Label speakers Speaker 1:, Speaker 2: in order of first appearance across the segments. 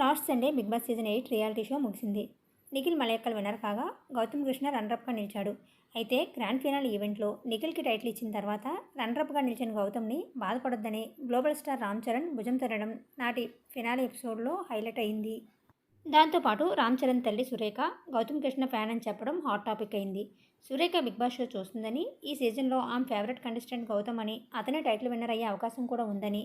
Speaker 1: Last Sunday big boss season eight reality show ముగిసింది. Nikhil Maliyakkal winner కాగా గౌతమ్ కృష్ణ రన్రప్గా నిలిచాడు. అయితే గ్రాండ్ ఫినాల్ ఈవెంట్లో నిఖిల్కి టైటిల్ ఇచ్చిన తర్వాత రన్రప్గా నిలిచిన గౌతమ్ని బాధపడొద్దని గ్లోబల్ స్టార్ రామ్ చరణ్ భుజం తరడం నాటి ఫినాల్ ఎపిసోడ్లో హైలైట్ అయింది. దాంతోపాటు రామ్ చరణ్ తల్లి సురేఖ గౌతమ్ కృష్ణ ఫ్యాన్ అని చెప్పడం హాట్ టాపిక్ అయింది. సురేఖ బిగ్ బాస్ షో చూస్తుందని ఈ సీజన్లో ఆమె ఫేవరెట్ కంటెస్టెంట్ గౌతమ్ అని అతనే టైటిల్ విన్నర్ అయ్యే అవకాశం కూడా ఉందని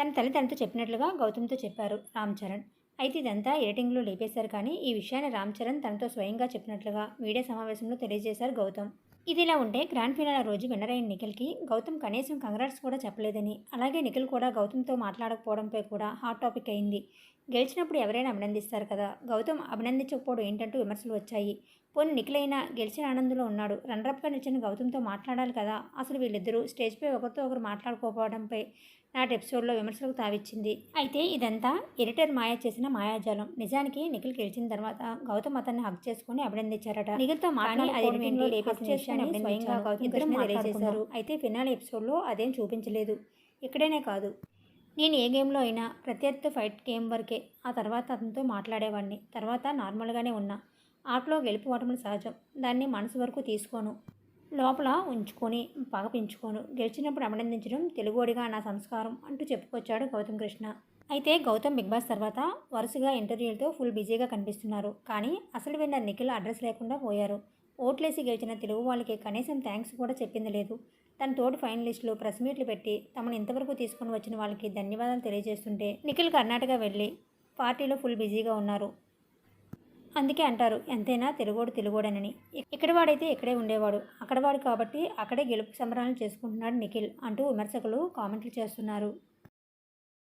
Speaker 1: తన తల్లి తనతో చెప్పినట్లుగా గౌతమ్తో చెప్పారు రామ్ చరణ్. అయితే ఇదంతా ఎడిటింగ్లో లేపేశారు కానీ ఈ విషయాన్ని రామ్ చరణ్ తనతో స్వయంగా చెప్పినట్లుగా మీడియా సమావేశంలో తెలియజేశారు గౌతమ్. ఇది ఇలా ఉంటే గ్రాండ్ ఫినాల రోజు విన్నర్ అయిన నిఖిల్కి గౌతమ్ కనీసం కంగ్రాట్స్ కూడా చెప్పలేదని అలాగే నిఖిల్ కూడా గౌతమ్తో మాట్లాడకపోవడంపై కూడా హాట్ టాపిక్ అయింది. గెలిచినప్పుడు ఎవరైనా అభినందిస్తారు కదా? గౌతమ్ అభినందించకపోవడం ఏంటంటూ విమర్శలు వచ్చాయి. పోనీ నిఖిల్ అయినా గెలిచిన ఆనందంలో ఉన్నాడు. రన్రప్గా నిలిచిన గౌతమ్తో మాట్లాడాలి కదా? అసలు వీళ్ళిద్దరూ స్టేజ్పై ఒకరితో ఒకరు మాట్లాడుకోకపోవడంపై నాటి ఎపిసోడ్లో విమర్శలకు తావిచ్చింది. అయితే ఇదంతా ఎడిటర్ మాయ చేసిన మాయాజాలం. నిజానికి నిఖిల్ గెలిచిన తర్వాత గౌతమ్ అతన్ని హక్ చేసుకుని అభినందించారట. నిఖిల్తో మాట్లాడి స్వయంగా గౌతమ్ అయితే ఫినాల్ ఎపిసోడ్లో అదేం చూపించలేదు. ఇక్కడేనే కాదు. నేను ఏ గేమ్లో అయినా ప్రత్యర్థితో ఫైట్ గేమ్ వరకే ఆ తర్వాత అతనితో మాట్లాడేవాడిని. తర్వాత నార్మల్గానే ఉన్నా. ఆటలో గెలుపు ఓటములు సహజం. దాన్ని మనసు వరకు తీసుకోను. లోపల ఉంచుకొని పగ పెంచుకోను. గెలిచినప్పుడు అభినందించడం తెలుగుడిగా నా సంస్కారం అంటూ చెప్పుకొచ్చాడు గౌతమ్ కృష్ణ. అయితే గౌతమ్ బిగ్ బాస్ తర్వాత వరుసగా ఇంటర్వ్యూలతో ఫుల్ బిజీగా కనిపిస్తున్నారు. కానీ అసలు విన్నర్ నిఖిల్ అడ్రస్ లేకుండా పోయారు. ఓట్లేసి గెలిచిన తెలుగు వాళ్ళకి కనీసం థ్యాంక్స్ కూడా చెప్పింది లేదు. తన తోటి ఫైనలిస్టులు ప్రెస్ మీట్లు పెట్టి తమను ఇంతవరకు తీసుకుని వచ్చిన వాళ్ళకి ధన్యవాదాలు తెలియజేస్తుంటే నిఖిల్ కర్ణాటక వెళ్ళి పార్టీలో ఫుల్ బిజీగా ఉన్నారు. అందుకే అంటారు ఎంతైనా తెలుగోడు తెలుగోడనని ఇక్కడ వాడైతే ఇక్కడే ఉండేవాడు. అక్కడ వాడు కాబట్టి అక్కడే గెలుపు సంబరాలు చేసుకుంటున్నాడు నిఖిల్ అంటూ విమర్శకులు కామెంట్లు చేస్తున్నారు.